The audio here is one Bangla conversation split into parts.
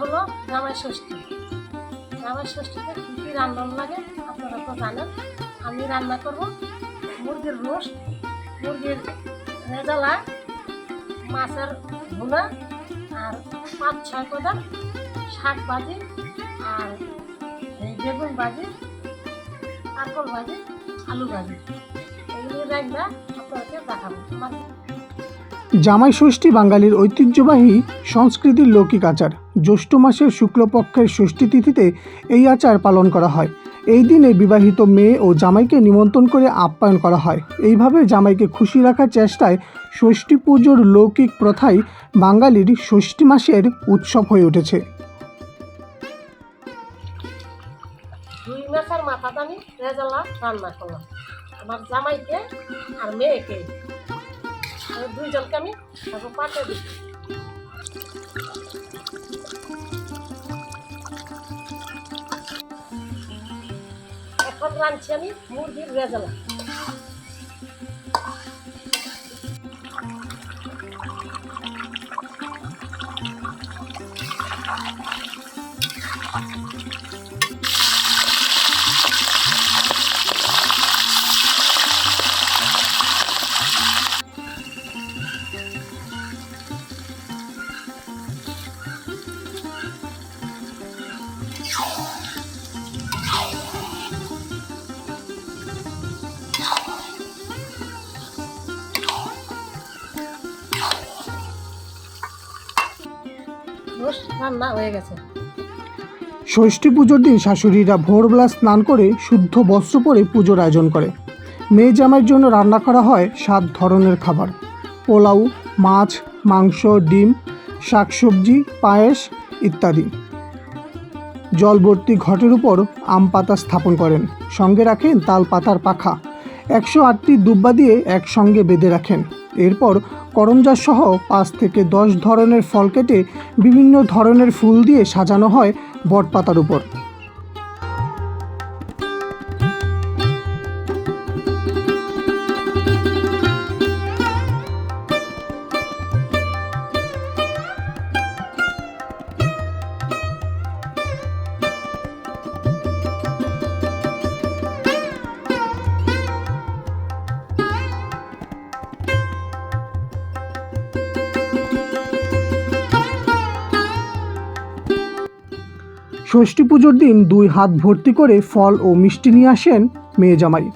হলো জামাই ষষ্ঠী। জামাই ষষ্ঠীতে কী কী রান্না লাগে আপনারা তো জানেন। আমি রান্না করব মুরগির রোস্ট, মুরগির রেজালা, মাছের ভুনা আর পাঁচ ছয় কোদা শাক ভাজি আর এই বেগুন ভাজি কাঁকল ভাজি, আলু ভাজি। এগুলি রাখবা আপনাদেরকে দেখাবো। জামাই ষষ্ঠী বাঙালির ঐতিহ্যবাহী সংস্কৃতির লৌকিক আচার। জ্যৈষ্ঠ মাসের শুক্লপক্ষের ষষ্ঠী তিথিতে এই আচার পালন করা হয়। এই দিনে বিবাহিত মেয়ে ও জামাইকে নিমন্ত্রণ করে আপ্যায়ন করা হয়। এইভাবে জামাইকে খুশি রাখার চেষ্টায় ষষ্ঠী পুজোর লৌকিক প্রথাই বাঙালির ষষ্ঠী মাসের উৎসব হয়ে উঠেছে। আমার জামাইকে আর মেয়েকে। আর দুইজনকে আমি তারপর পাতে দিই। এখন রাঁধছি আমি মুরগির রেজালা। ষষ্ঠী পুজোর দিন শাশুড়িরা ভোরবেলা স্নান করে শুদ্ধ বস্ত্র পরে পুজোর আয়োজন করে। মেয়ে জামাইয়ের জন্য রান্না করা হয় সাত ধরনের খাবার। পোলাও, মাছ, মাংস, ডিম, শাকসবজি, পায়েস ইত্যাদি। জলবর্তী ঘটের উপর আম পাতা স্থাপন করেন। সঙ্গে রাখেন তাল পাতার পাখা। একশো আটটি দুব্বা দিয়ে একসঙ্গে বেঁধে রাখেন। এরপর করমজা সহ পাঁচ থেকে দশ ধরনের ফল কেটে বিভিন্ন ধরনের ফুল দিয়ে সাজানো হয় বটপাতার উপর। ষষ্ঠী পুজোর দিন দুই হাত ভর্তি করে ফল ও মিষ্টি নিয়ে আসেন মেয়ে জামাই।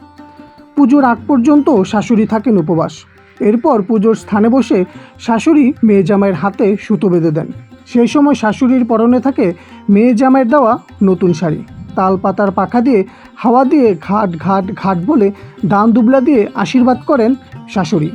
পুজোর আগ পর্যন্ত শাশুড়ি থাকেন উপবাস। এরপর পুজোর স্থানে বসে শাশুড়ি মেয়ে জামাইয়ের হাতে সুতো বেঁধে দেন। সেই সময় শাশুড়ির পরনে থাকে মেয়ে জামাইয়ের দেওয়া নতুন শাড়ি। তাল পাতার পাখা দিয়ে হাওয়া দিয়ে ঘাট ঘাট ঘাট বলে ডান দুবলা দিয়ে আশীর্বাদ করেন শাশুড়ি।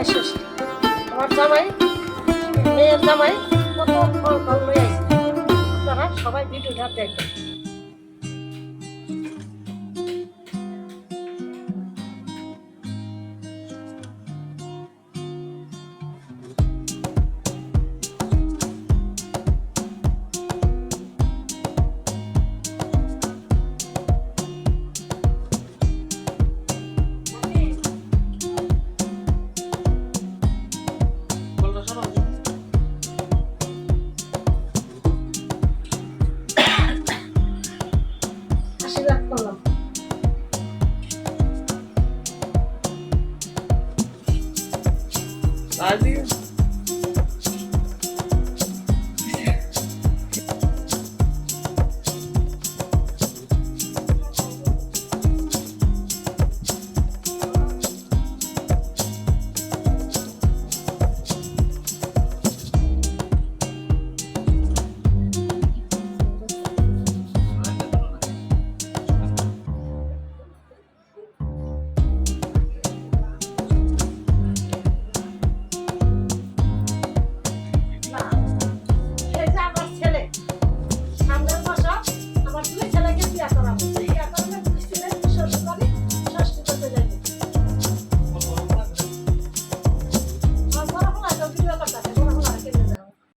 আমার জামাই মেয়ের জামাই কত ফল সবাই ভিডিওটা দেখবেন। I do.